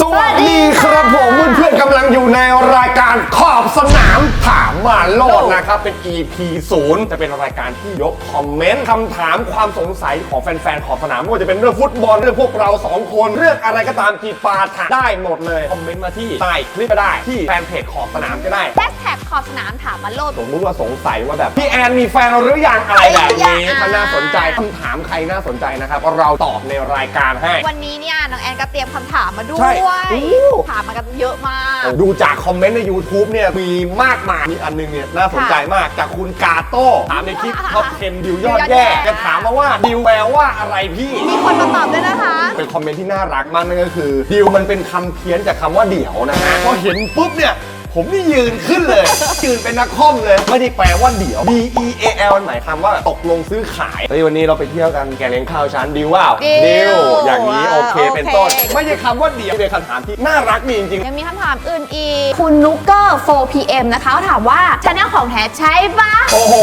สวัสดีครับผมเพื่อนๆกำลังอยู่ในรายการขอบสนามถามมาโลดนะครับ เป็น EP 0จะเป็นรายการที่ยกคอมเมนต์คำถามความสงสัยของแฟนๆขอบสนามไม่ว่าจะเป็นเรื่องฟุตบอลเรื่องพวกเราสองคน เรื่องอะไรก็ตามกีปาถะได้หมดเลยคอมเมนต์มาที่ใต้คลิปก็ได้ที่แฟนเพจขอบสนามก็ได้แฮชแท็กขอบสนามถามมาโลดสมมติว่าสงสัยว่าแบบพี่แอนมีแฟนหรือยังอะไรแบบนี้อ่าถ้าน่าสนใจคำถามใครน่าสนใจนะครับเราตอบในรายการให้วันนี้เนี่ยน้องแอนก็เตรียมคำถามมาด้ใช่วยโอ้ถามมากันเยอะมาก ดูจากคอมเมนต์ใน YouTube เนี่ยมีมากมายมีอันหนึงเนี่ยน่าสนใจมากจากคุณกาโต้ถามในคลิปท็อป10ดิวยอดแย่จะถามมาว่าดิวแปลว่าอะไรพี่ มีคนมาตอบด้วยนะคะ เป็นคอมเมนต์ที่น่ารักมากนั่นก็คือดิวมันเป็นคำเพี้ยนจากคำว่าเดี่ยวนะฮะพอเห็นปุ๊บเนี่ย ผมนี่ยืนขึ้นเลย ยืนเป็นนักคอมเลย ไม่ได้แปลว่าเดี่ยว D E A L มันหมายความว่าตกลงซื้อขายเฮ้ยวันนี้เราไปเที่ยวกันแกเลี้ยงข้าวชั้นดิวว่าดิวอย่างนี้โอเคโอเค เป็นต้น ไม่ใช่คำว่าเดี่ยวเป็นคำถามที่น่ารักดีจริงๆยังมีคำถามอื่นอีก คุณนุกเกอร์ 4pm นะคะเขาถามว่าชาแนลของแท้ใช่ปะโอ้โห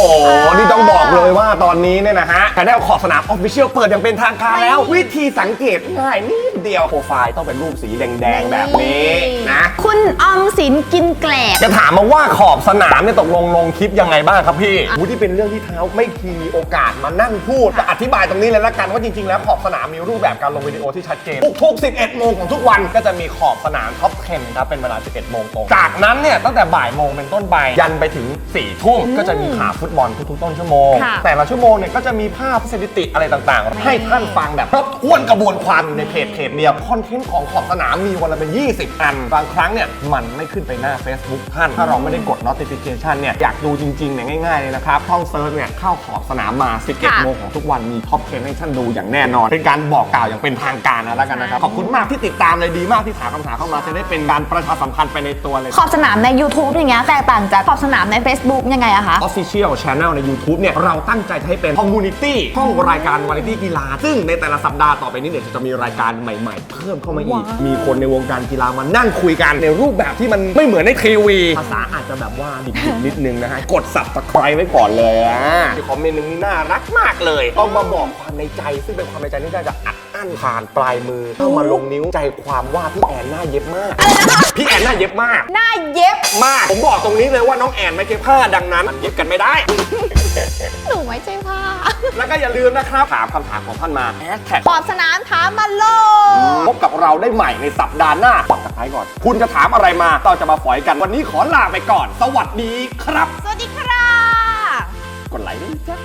นี่ต้องบอกเลยว่าตอนนี้เนี่ยนะฮะการได้ขอบสนามออฟฟิเชียลเปิดอย่างเป็นทางการแล้ว วิธีสังเกตง่ายนิดเดียวโปรไฟล์ต้องเป็นรูปสีแดงๆแบบนี้นะ คุณออมสินกินแกลบ จะถามมาว่าขอบสนามเนี่ยตกลงลงคลิปยังไงบ้างครับพี่วูที่เป็นเรื่องที่เท้าไม่คีโอกาสมานั่งพูดจะอธิบายตรงนี้เลยละกันว่าจริงๆ แล้วขอบสนามมีรูปแบบการลงวิดีโอที่ชัดเจนทุกๆ 11 โมงของทุกวันก็จะมีขอบสนามท็อป10ครับเป็นเวลา 11 โมงตรง จากนั้นเนี่ยตั้งแต่บ่ายโมงเป็นต้นไปยันไปถึง4ทุ่มก็จะมีข่าวฟุตบอลทุกๆ ต้นชั่วโมง ค่ะ แต่ละชั่วโมงเนี่ยก็จะมีภาพสถิติอะไรต่างๆ ให้ท่านฟังแบบครบถ้วนกระบวนความอยู่ในเพจเพจเดียวคอนเทนต์ของขอบสนามมีวันละเป็น 20 อัน บางครั้งเนี่ยมันไม่ขึ้นไปหน้า Facebook ท่าน ถ้าเราไม่ได้กด notification เนี่ยอยากดูจริงๆเนี่ยง่ายๆเลยนะครับท่องเซิร์ชเนี่ยเข้าขอบสนามมา 11 ค่ะ โมงของทุกวันมีท็อป10ให้ท่านดูอย่างแน่นอน เป็นการบอกกล่าวอย่างเป็นทางการนะแล้วกันนะครับ ขอบคุณมากที่ติดตามเลยดีมากที่ถามคำถามเข้ามาจะได้เป็นการประชาสัมพันธ์ไปในตัวเลย ขอบสนามใน YouTube อย่างเงี้ยแตกต่างจากขอบสนามใน Facebook ยังไงอะคะ Official Channel ใน YouTube เนี่ย เราตั้งใจจะให้เป็น Community ห้องรายการวาไรตี้กีฬา ซึ่งในแต่ละสัปดาห์ต่อไปนี้เนี่ยจะมีรายการใหม่ๆ เพิ่มเข้ามาอีกว้าวมีคนในวงการกีฬามานั่งคุยกันในรูปแบบที่มันไม่เหมือนในทีวีภาษาอาจจะแบบว่าดิบๆนิดนึงนะฮะ กด subscribe ไว้ก่อนเลยอะมีคอมเมนต์หนึงนี่น่ารักมากเลย ต้องมาบอกความในใจซึ่งเป็นความในใจที่น่าจะอัด อั้นผ่านปลายมือเข้ามาลงนิ้วใจความว่าพี่แอนหน้าเย็บมาก พี่แอนหน้าเย็บมาก หน้าเย็บมาก ผมบอกตรงนี้เลยว่าน้องแอนไม่เก็บผ้าดังนั้นมันเย็บกันไม่ได้ หนูไม่ใช่ผ้าแล้วก็อย่าลืมนะครับ ถามคำถามของท่านมาแฮชแท็กขอบสนามถามมาโลดพบกับเราได้ใหม่ในสัปดาห์หน้าปักตะไคร้ก่อน คุณจะถามอะไรมาเราจะมาฝอยกันวันนี้ขอลาไปก่อน สวัสดีครับ สวัสดีครับกดไลค์ด้วยจ้ะ